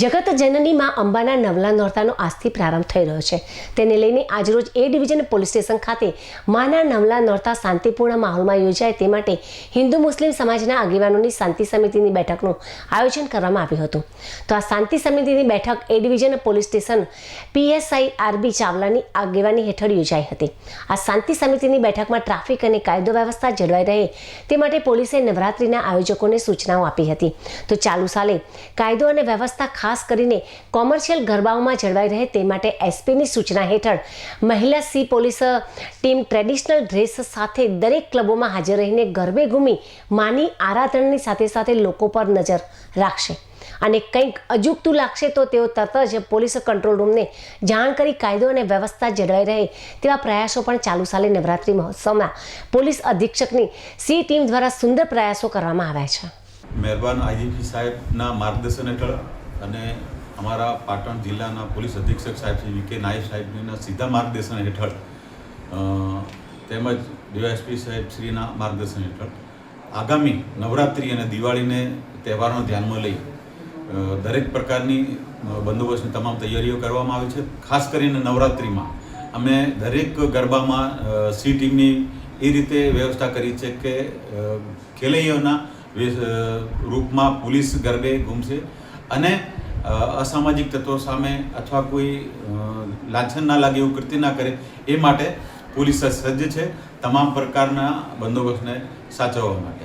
જગત જનની માં અંબાના નવલા નોરતાનો આજથી પ્રારંભ થઈ રહ્યો છે. તેને લઈને આજરોજ એ ડિવિઝન પોલીસ સ્ટેશન ખાતે માના નવલા નોરતા શાંતિપૂર્ણ માહોલમાં યોજાય તે માટે હિન્દુ મુસ્લિમ સમાજના આગેવાનોની શાંતિ સમિતિની બેઠકનું આયોજન કરવામાં આવ્યું હતું. તો આ શાંતિ સમિતિની બેઠક A division police station PSI R B ચાવલાની આગેવાની હેઠળ યોજાઈ હતી. આ શાંતિ સમિતિની બેઠકમાં ટ્રાફિક અને કાયદો વ્યવસ્થા જળવાઈ રહે તે માટે પોલીસે નવરાત્રિના આયોજકોને સૂચનાઓ આપી હતી. તો ચાલુ સાલે કાયદો અને વ્યવસ્થા ખાસ કરીને કોમર્શિયલ ગરબાઓમાં જળવાઈ રહે તે માટે એસપીની સૂચના હેઠળ મહિલા C police team traditional dress સાથે દરેક ક્લબોમાં હાજર રહીને ગરબે ઘૂમી માની આરાધનની સાથે સાથે લોકો પર નજર રાખશે. અને કંઈક અજુગતું લાગશે તો તેઓ તરત જ પોલીસ કંટ્રોલ રૂમને જાણ કરી કાયદો અને વ્યવસ્થા જળવાઈ રહે તેવા પ્રયાસો પણ ચાલુ સાલે નવરાત્રિ મહોત્સવમાં પોલીસ અધિક્ષકની સી ટીમ દ્વારા સુંદર પ્રયાસો કરવામાં આવ્યા છે. મહેરબાન આઈજીપી સાહેબના માર્ગદર્શન હેઠળ અને અમારા પાટણ જિલ્લાના પોલીસ અધિક્ષક સાહેબ શ્રી વી કે નાયબ સાહેબના સીધા માર્ગદર્શન હેઠળ તેમજ ડીવાયએસપી સાહેબ શ્રીના માર્ગદર્શન હેઠળ આગામી નવરાત્રિ અને દિવાળીને તહેવારોને ધ્યાનમાં લઈ દરેક પ્રકારની બંદોબસ્તની તમામ તૈયારીઓ કરવામાં આવી છે. ખાસ કરીને નવરાત્રિમાં અમે દરેક ગરબામાં સી ટીમની એ રીતે વ્યવસ્થા કરી છે કે ખેલૈયોના રૂપમાં પોલીસ ગરબે ઘૂમશે. અને અસામાજિક તત્વો સામે અથવા કોઈ લાંછન ના લાગે એવું કૃત્ય ના કરે, એ માટે પોલીસ સજ્જ છે તમામ પ્રકારના બંદોબસ્તને સાચવવા માટે.